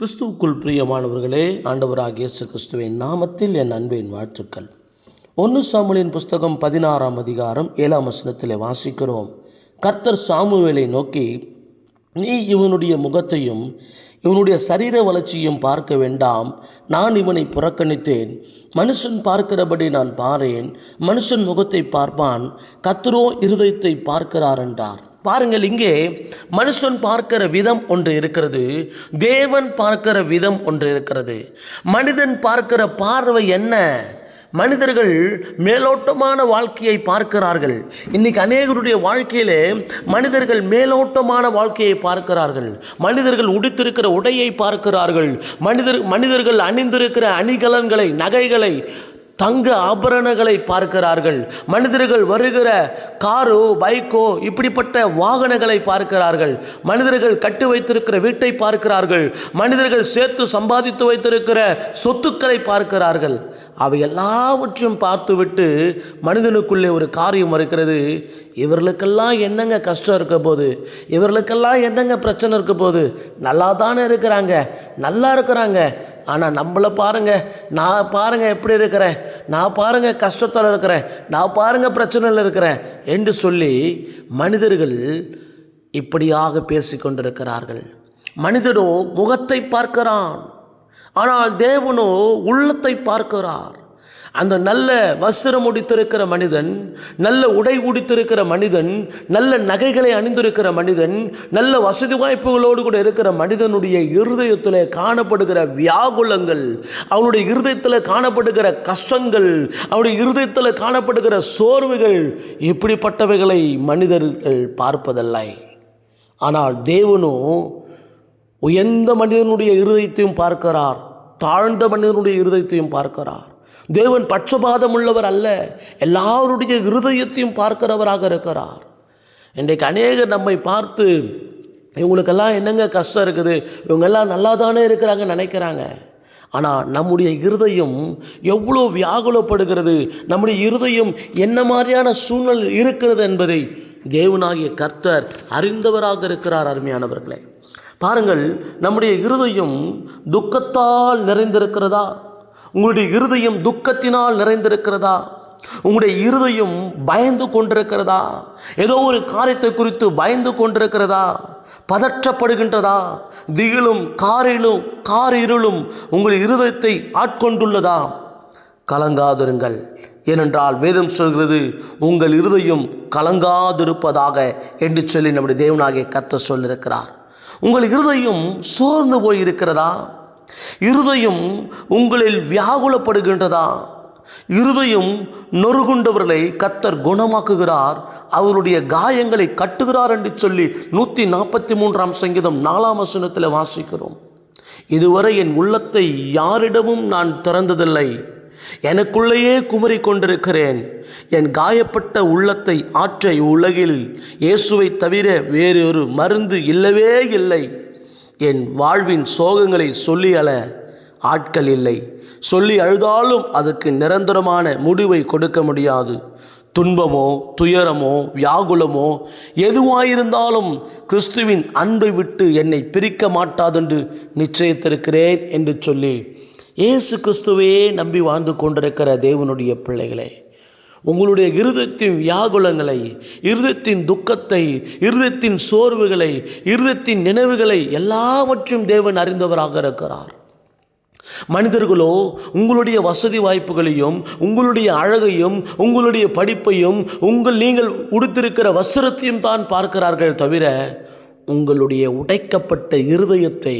கிறிஸ்துவுக்குள் பிரியமானவர்களே ஆண்டவராக இயேசு கிறிஸ்துவின் நாமத்தில் என் அன்பின் வாழ்த்துக்கள். ஒன்று சாமுவேலின் புஸ்தகம் பதினாறாம் அதிகாரம் ஏழாம் வசனத்தில் வாசிக்கிறோம். கர்த்தர் சாமுவேலை நோக்கி நீ இவனுடைய முகத்தையும் இவனுடைய சரீர வளர்ச்சியும் பார்க்க வேண்டாம். நான் இவனை புறக்கணித்தேன். மனுஷன் பார்க்கிறபடி நான் பாரேன். மனுஷன் முகத்தை பார்ப்பான். கத்தரோ இருதயத்தை பார்க்கிறார் என்றார். பாருங்கள் இங்கே மனுஷன் பார்க்கிற விதம் ஒன்று இருக்கிறது தேவன் பார்க்கிற விதம் ஒன்று இருக்கிறது. மனிதன் பார்க்கிற பார்வை என்ன? மனிதர்கள் மேலோட்டமான வாழ்க்கையை பார்க்கிறார்கள். இன்னைக்கு அநேகருடைய வாழ்க்கையில் மனிதர்கள் மேலோட்டமான வாழ்க்கையை பார்க்கிறார்கள். மனிதர்கள் உடுத்திருக்கிற உடையை பார்க்கிறார்கள். மனிதர் மனிதர்கள் அணிந்திருக்கிற அணிகலன்களை நகைகளை தங்க ஆபரணங்களை பார்க்கிறார்கள். மனிதர்கள் வருகிற காரோ பைக்கோ இப்படிப்பட்ட வாகனங்களை பார்க்கிறார்கள். மனிதர்கள் கட்டி வைத்திருக்கிற வீட்டை பார்க்கிறார்கள். மனிதர்கள் சேர்த்து சம்பாதித்து வைத்திருக்கிற சொத்துக்களை பார்க்கிறார்கள். அவை எல்லாவற்றையும் பார்த்துவிட்டு மனிதனுக்குள்ளே ஒரு காரியம் இருக்கிறது இவர்களுக்கெல்லாம் என்னங்க கஷ்டம் இருக்க போது இவர்களுக்கெல்லாம் என்னங்க பிரச்சனை இருக்க போது நல்லா தானே இருக்கிறாங்க. நல்லா இருக்கிறாங்க. ஆனால் நம்மளை பாருங்கள் நான் பாருங்கள் எப்படி இருக்கிறேன். நான் பாருங்கள் கஷ்டத்தில் இருக்கிறேன். நான் பாருங்கள் பிரச்சனையில் இருக்கிறேன் என்று சொல்லி மனிதர்கள் இப்படியாக பேசிக்கொண்டிருக்கிறார்கள் மனிதனோ முகத்தை பார்க்கிறான். ஆனால் தேவனோ உள்ளத்தை பார்க்கிறார். அந்த நல்ல வஸ்திரம் உடித்திருக்கிற மனிதன் நல்ல உடை உடித்திருக்கிற மனிதன் நல்ல நகைகளை அணிந்திருக்கிற மனிதன் நல்ல வசதி வாய்ப்புகளோடு கூட இருக்கிற மனிதனுடைய இருதயத்தில் காணப்படுகிற வியாகுலங்கள் அவனுடைய இருதயத்தில் காணப்படுகிற கஷ்டங்கள் அவனுடைய இருதயத்தில் காணப்படுகிற சோர்வுகள் இப்படிப்பட்டவைகளை மனிதர்கள் பார்ப்பதில்லை. ஆனால் தேவனோ உயர்ந்த மனிதனுடைய இருதயத்தையும் பார்க்கிறார் தாழ்ந்த மனிதனுடைய இருதயத்தையும் பார்க்கிறார். தேவன் பட்சபாதம் உள்ளவர் அல்ல. எல்லாருடைய இருதயத்தையும் பார்க்கிறவராக இருக்கிறார். இன்றைக்கு அநேகர் நம்மை பார்த்து இவங்களுக்கெல்லாம் என்னங்க கஷ்டம் இருக்குது? இவங்கெல்லாம் நல்லா தானே இருக்கிறாங்க நினைக்கிறாங்க. ஆனால் நம்முடைய இருதயம் எவ்வளோ வியாகுலப்படுகிறது? நம்முடைய இருதயம் என்ன மாதிரியான சூழ்நிலை இருக்கிறது என்பதை தேவனாகிய கர்த்தர் அறிந்தவராக இருக்கிறார் அருமையானவர்களே. பாருங்கள் நம்முடைய இருதயம் துக்கத்தால் நிறைந்திருக்கிறதா? உங்களுடைய இருதயம் துக்கத்தினால் நிறைந்திருக்கிறதா? உங்களுடைய இருதயம் பயந்து கொண்டிருக்கிறதா? ஏதோ ஒரு காரியத்தை குறித்து பயந்து கொண்டிருக்கிறதா? பதற்றப்படுகின்றதா? திகிலும் காரிலும் காரிருளும் உங்கள் இருதயத்தை ஆட்கொண்டுள்ளதா? கலங்காதிருங்கள். ஏனென்றால் வேதம் சொல்கிறது உங்கள் இருதயம் கலங்காதிருப்பதாக என்று சொல்லி நம்முடைய தேவனாகிய கத்த சொல்லியிருக்கிறார். உங்கள் இருதயம் சோர்ந்து போய் இருக்கிறதா இருதயம் உங்களில் வியாகுலப்படுகின்றதா? இருதயம் நொறுகுண்டவர்களை கத்தர் குணமாக்குகிறார். அவருடைய காயங்களை கட்டுகிறார் என்று சொல்லி நூற்றி நாற்பத்தி மூன்றாம் சங்கீதம் நாலாம் வசனத்தில் வாசிக்கிறோம். இதுவரை என் உள்ளத்தை யாரிடமும் நான் திறந்ததில்லை. எனக்குள்ளேயே குமரி கொண்டிருக்கிறேன். என் காயப்பட்ட உள்ளத்தை ஆற்ற உலகில் இயேசுவை தவிர வேறொரு மருந்து இல்லவே இல்லை. என் வாழ்வின் சோகங்களை சொல்லி அழ ஆட்கள் இல்லை. சொல்லி அழுதாலும் அதுக்கு நிரந்தரமான முடிவை கொடுக்க முடியாது. துன்பமோ துயரமோ வியாகுலமோ எதுவாயிருந்தாலும் கிறிஸ்துவின் அன்பை விட்டு என்னை பிரிக்க மாட்டாதென்று நிச்சயித்திருக்கிறேன் என்று சொல்லி இயேசு கிறிஸ்துவே நம்பி வாழ்ந்து கொண்டிருக்கிற தேவனுடைய பிள்ளைகளே உங்களுடைய இருதத்தின் வியாகுலங்களை இருதத்தின் துக்கத்தை இருதயத்தின் சோர்வுகளை இருதத்தின் நினைவுகளை எல்லாவற்றையும் தேவன் அறிந்தவராக இருக்கிறார். மனிதர்களோ உங்களுடைய வசதி வாய்ப்புகளையும் உங்களுடைய அழகையும் உங்களுடைய படிப்பையும் உங்கள் நீங்கள் உடுத்திருக்கிற வஸ்திரத்தையும் தான் பார்க்கிறார்கள் தவிர உங்களுடைய உடைக்கப்பட்ட இருதயத்தை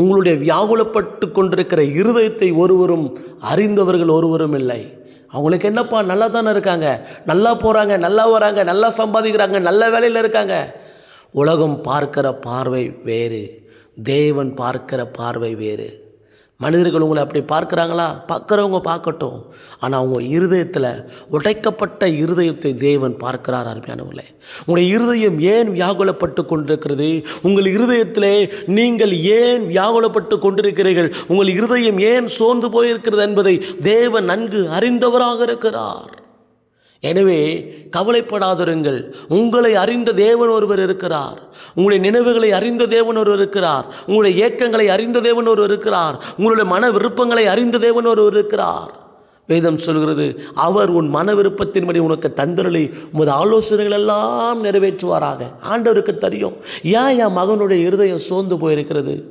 உங்களுடைய வியாகுலப்பட்டு கொண்டிருக்கிற இருதயத்தை ஒருவரும் அறிந்தவர்கள் ஒருவரும் இல்லை. அவங்களுக்கு என்னப்பா நல்லா தானே இருக்காங்க? நல்லா போகிறாங்க நல்லா வராங்க நல்லா சம்பாதிக்கிறாங்க நல்ல வேலையில் இருக்காங்க. உலகம் பார்க்கிற பார்வை வேறு. தேவன் பார்க்கிற பார்வை வேறு. மனிதர்கள் உங்களை அப்படி பார்க்குறாங்களா? பார்க்குறவங்க பார்க்கட்டும். ஆனால் அவங்க இருதயத்தில் உடைக்கப்பட்ட இருதயத்தை தேவன் பார்க்கிறார் அருமையானவர்களே. உங்களுடைய இருதயம் ஏன் வியாகுலப்பட்டு கொண்டிருக்கிறது? உங்கள் இருதயத்திலே நீங்கள் ஏன் வியாகுலப்பட்டு கொண்டிருக்கிறீர்கள்? உங்கள் இருதயம் ஏன் சோர்ந்து போயிருக்கிறது என்பதை தேவன் நன்கு அறிந்தவராக இருக்கிறார். எனவே கவலைப்படாதிருங்கள். உங்களை அறிந்த தேவன் ஒருவர் இருக்கிறார். உங்களுடைய நினைவுகளை அறிந்த தேவன் ஒருவர் இருக்கிறார். உங்களுடைய ஏக்கங்களை அறிந்த தேவன் ஒருவர் இருக்கிறார். உங்களுடைய மன விருப்பங்களை அறிந்த தேவன் ஒருவர் இருக்கிறார். வேதம் சொல்கிறது அவர் உன் மன விருப்பத்தின்படி உனக்கு தந்திரளி உமது ஆலோசனைகள் எல்லாம் நிறைவேற்றுவாராக. ஆண்டவருக்கு தெரியும். ஏன் என் மகனுடைய இருதயம் சோர்ந்து போயிருக்கிறது?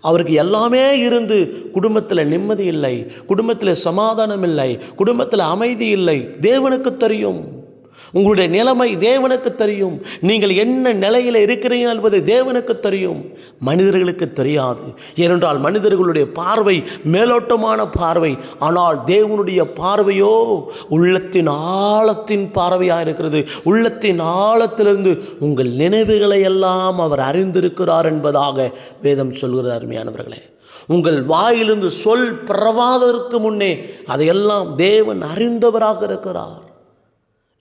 அவருக்கு எல்லாமே இருந்து குடும்பத்தில் நிம்மதி இல்லை குடும்பத்தில் சமாதானம் இல்லை குடும்பத்தில் அமைதி இல்லை. தேவனுக்கு தெரியும். உங்களுடைய நிலைமை தேவனுக்கு தெரியும். நீங்கள் என்ன நிலையில் இருக்கிறீர்கள் என்பது தேவனுக்கு தெரியும். மனிதர்களுக்கு தெரியாது. ஏனென்றால் மனிதர்களுடைய பார்வை மேலோட்டமான பார்வை. ஆனால் தேவனுடைய பார்வையோ உள்ளத்தின் ஆழத்தின் பார்வையாக இருக்கிறது. உள்ளத்தின் ஆழத்திலிருந்து உங்கள் நினைவுகளை எல்லாம் அவர் அறிந்திருக்கிறார் என்பதாக வேதம் சொல்கிறார் அருமையானவர்களே. உங்கள் வாயிலிருந்து சொல் பிறவாததற்கு முன்னே அதையெல்லாம் தேவன் அறிந்தவராக இருக்கிறார்.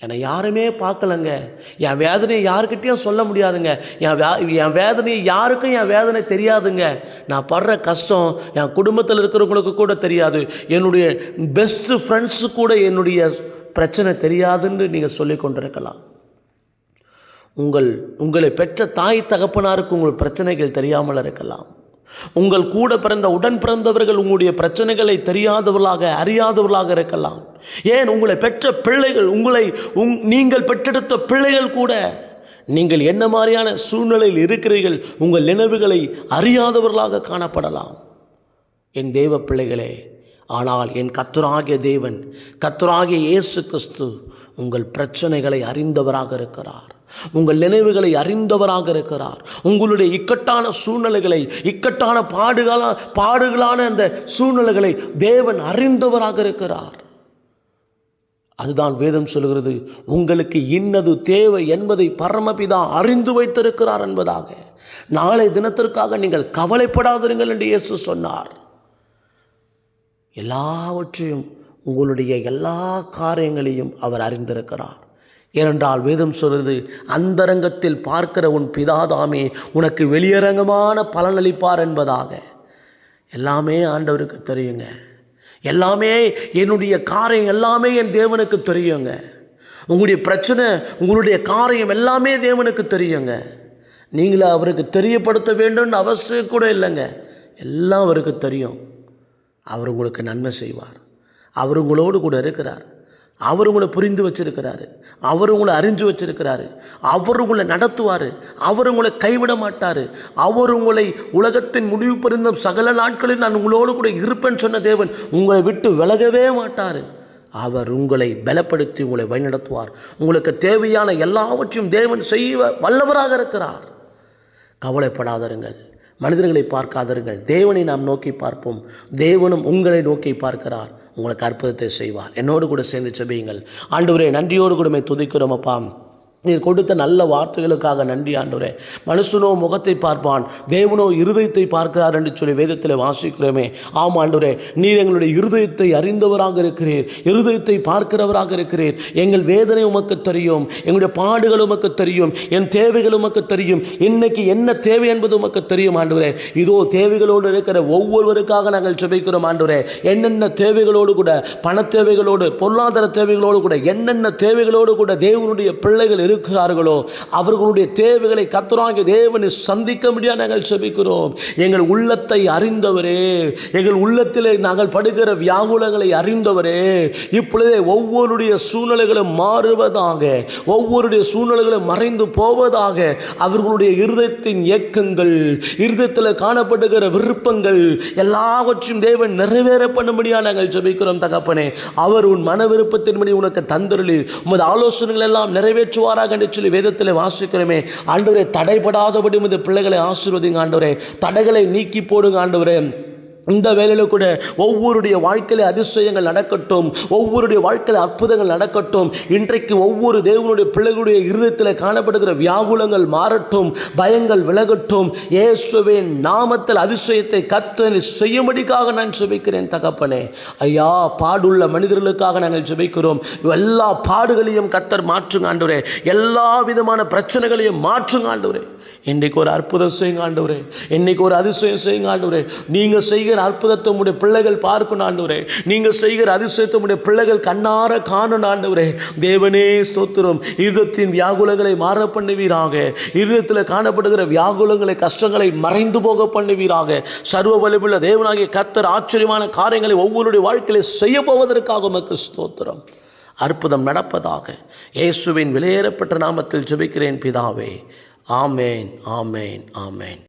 என்னை யாருமே பார்க்கலங்க. என் வேதனையை யாருக்கிட்டேயும் சொல்ல முடியாதுங்க. என் வே என் வேதனையை யாருக்கும் என் வேதனை தெரியாதுங்க. நான் படுற கஷ்டம் என் குடும்பத்தில் இருக்கிறவங்களுக்கு கூட தெரியாது. என்னுடைய பெஸ்ட்டு ஃப்ரெண்ட்ஸு கூட என்னுடைய பிரச்சனை தெரியாதுன்னு நீங்கள் சொல்லி கொண்டிருக்கலாம். உங்கள் உங்களை பெற்ற தாய் தகப்பனாருக்கு உங்கள் பிரச்சனைகள் தெரியாமல் இருக்கலாம். உங்கள் கூட பிறந்த உடன் பிறந்தவர்கள் உங்களுடைய பிரச்சனைகளை தெரியாதவர்களாக அறியாதவர்களாக இருக்கலாம். ஏன்? உங்களை பெற்ற பிள்ளைகள் உங்களை உங் நீங்கள் பெற்றெடுத்த பிள்ளைகள் கூட நீங்கள் என்ன மாதிரியான சூழ்நிலையில் இருக்கிறீர்கள்? உங்கள் நினைவுகளை அறியாதவர்களாக காணப்படலாம். என் தேவ பிள்ளைகளே ஆனால் என் கத்துராகிய தேவன் கத்துராகிய இயேசு கிறிஸ்து உங்கள் பிரச்சனைகளை அறிந்தவராக இருக்கிறார். உங்கள் நினைவுகளை அறிந்தவராக இருக்கிறார். உங்களுடைய இக்கட்டான சூழ்நிலைகளை இக்கட்டான பாடுகளா பாடுகளான அந்த சூழ்நிலைகளை தேவன் அறிந்தவராக இருக்கிறார். அதுதான் வேதம் சொல்கிறது. உங்களுக்கு இன்னது தேவை என்பதை பரமபிதா அறிந்து வைத்திருக்கிறார் என்பதாக. நாளை தினத்திற்காக நீங்கள் கவலைப்படாதிருங்கள் என்று இயேசு சொன்னார். எல்லாவற்றையும் உங்களுடைய எல்லா காரியங்களையும் அவர் அறிந்திருக்கிறார். ஏனென்றால் வேதம் சொல்கிறது அந்தரங்கத்தில் பார்க்கிற உன் பிதாதாமே உனக்கு வெளியரங்கமான பலனளிப்பார் என்பதாக. எல்லாமே ஆண்டவருக்கு தெரியுங்க. எல்லாமே என்னுடைய காரியம் எல்லாமே என் தேவனுக்கு தெரியுங்க. உங்களுடைய பிரச்சனை உங்களுடைய காரியம் எல்லாமே தேவனுக்கு தெரியுங்க. நீங்களே அவருக்கு தெரியப்படுத்த வேண்டும்னு அவசியம் கூட இல்லைங்க. எல்லாம் அவருக்கு தெரியும். அவர் உங்களுக்கு நன்மை செய்வார். அவர் உங்களோடு கூட இருக்கிறார். அவர் உங்களை புரிந்து வச்சிருக்கிறாரு. அவர் உங்களை அறிஞ்சு வச்சிருக்கிறாரு. அவர் உங்களை நடத்துவார். அவர் உங்களை கைவிட மாட்டார். அவர் உங்களை உலகத்தின் முடிவு பெருந்தும் சகல நாட்களில் நான் உங்களோடு கூட இருப்பேன்னு சொன்ன தேவன் உங்களை விட்டு விலகவே மாட்டார். அவர் உங்களை பலப்படுத்தி உங்களை வழிநடத்துவார். உங்களுக்கு தேவையான எல்லாவற்றையும் தேவன் செய்ய வல்லவராக இருக்கிறார். கவலைப்படாதருங்கள். மனிதர்களை பார்க்காதருங்கள். தேவனை நாம் நோக்கி பார்ப்போம். தேவனும் உங்களை நோக்கி பார்க்கிறார். உங்களுக்கு அற்புதத்தை செய்வார். என்னோடு கூட சேர்ந்து செபியுங்கள். ஆண்டவரே நன்றியோடு கூட மை துதிக்கிறோம் அப்பாம் நீர் கொடுத்த நல்ல வார்த்தைகளுக்காக நன்றி ஆண்டவரே. மனுஷனோ முகத்தை பார்ப்பான் தேவனோ இருதயத்தை பார்க்கிறார் என்று சொல்லி வேதத்தில் வாசிக்கிறோமே. ஆம் ஆண்டவரே நீர் எங்களுடைய இருதயத்தை அறிந்தவராக இருக்கிறீர் இருதயத்தை பார்க்கிறவராக இருக்கிறீர். எங்கள் வேதனை உமக்கு தெரியும் எங்களுடைய பாடுகள் உமக்கு தெரியும் என் தேவைகள் உமக்கு தெரியும். இன்னைக்கு என்ன தேவை என்பது உமக்கு தெரியும் ஆண்டவரே. இதோ தேவைகளோடு இருக்கிற ஒவ்வொருவருக்காக நாங்கள் செபிக்கிறோம் ஆண்டவரே. என்னென்ன தேவைகளோடு கூட பண தேவைகளோடு பொருளாதார தேவைகளோடு கூட என்னென்ன தேவைகளோடு கூட தேவனுடைய பிள்ளைகள் இருக்கிறார்களோ? அவர்களுடைய தேவைகளை கத்துறாங்க தேவனை சந்திக்க முடியாது நாங்கள் செபிக்கிறோம். எங்கள் உள்ளத்தை அறிந்தவரே. எங்கள் உள்ளத்திலே நாங்கள் படுகிற வியாகுலங்களை அறிந்தவரே. இப்பொழுதே ஒவ்வொருடைய சூழ்நிலைகளும் மாறுவதாக ஒவ்வொருடைய சூழ்நிலைகளும் மறைந்து போவதாக அவர்களுடைய இருதயத்தின் இயக்கங்கள் இருதயத்தில் காணப்படுகிற விருப்பங்கள் எல்லாவற்றையும் தேவன் நிறைவேற பண்ணும்படியாக நாங்கள் ஜபிக்கிறோம் தகப்பனே. அவர் உன் மன விருப்பத்தின்படி உனக்கு தந்தருளி உமது ஆலோசனைகள் எல்லாம் நிறைவேற்றுவாராக என்று சொல்லி வேதத்தில் வாசிக்கிறோமே. ஆண்டவரே தடைபடாதபடி இந்த பிள்ளைகளை ஆசீர்வதிங்க ஆண்டவரே. தடைகளை நீக்கி போடுங்க ஆண்டவரே. இந்த வேலையில் கூட ஒவ்வொருடைய வாழ்க்கையில அதிசயங்கள் நடக்கட்டும் ஒவ்வொருடைய வாழ்க்கையில அற்புதங்கள் நடக்கட்டும் இன்றைக்கு ஒவ்வொரு தேவனுடைய பிள்ளைகளுடைய இருதயத்தில் காணப்படுகிற வியாகுலங்கள் மாறட்டும் பயங்கள் விலகட்டும் இயேசுவின் நாமத்தில் அதிசயத்தை கத்தனை செய்யும்படிக்காக நான் சுபிக்கிறேன் தகப்பனே. ஐயா பாடுள்ள மனிதர்களுக்காக நாங்கள் சுபிக்கிறோம் எல்லா பாடுகளையும் கத்தர் மாற்றுங்க ஆண்டவரே. எல்லா விதமான பிரச்சனைகளையும் மாற்றுங்க ஆண்டவரே. இன்னைக்கு ஒரு அற்புதம் செய்யுங்க ஆண்டவரே. இன்னைக்கு ஒரு அதிசயம் செய்யுங்க ஆண்டவரே. நீங்க செய்கிற செய்கிற அற்புதத்தை உடைய பிள்ளைகள் பார்க்கணும் ஆண்டவரே. நீங்கள் செய்கிற அதிசயத்தை உடைய பிள்ளைகள் கண்ணார காணணும் ஆண்டவரே. தேவனே ஸ்தோத்திரம். இருதத்தின் வியாகுலங்களை மாற பண்ணுவீராக. இருதத்தில் காணப்படுகிற வியாகுலங்களை கஷ்டங்களை மறைந்து போக பண்ணுவீராக. சர்வ வலிவுள்ள தேவனாகிய கர்த்தர் ஆச்சரியமான காரியங்களை ஒவ்வொருடைய வாழ்க்கையில செய்ய போவதற்காக உமக்கு ஸ்தோத்திரம். அற்புதம் நடப்பதாக. இயேசுவின் விலையேறப்பட்ட நாமத்தில் ஜெபிக்கிறேன் பிதாவே. ஆமேன் ஆமேன் ஆமேன்.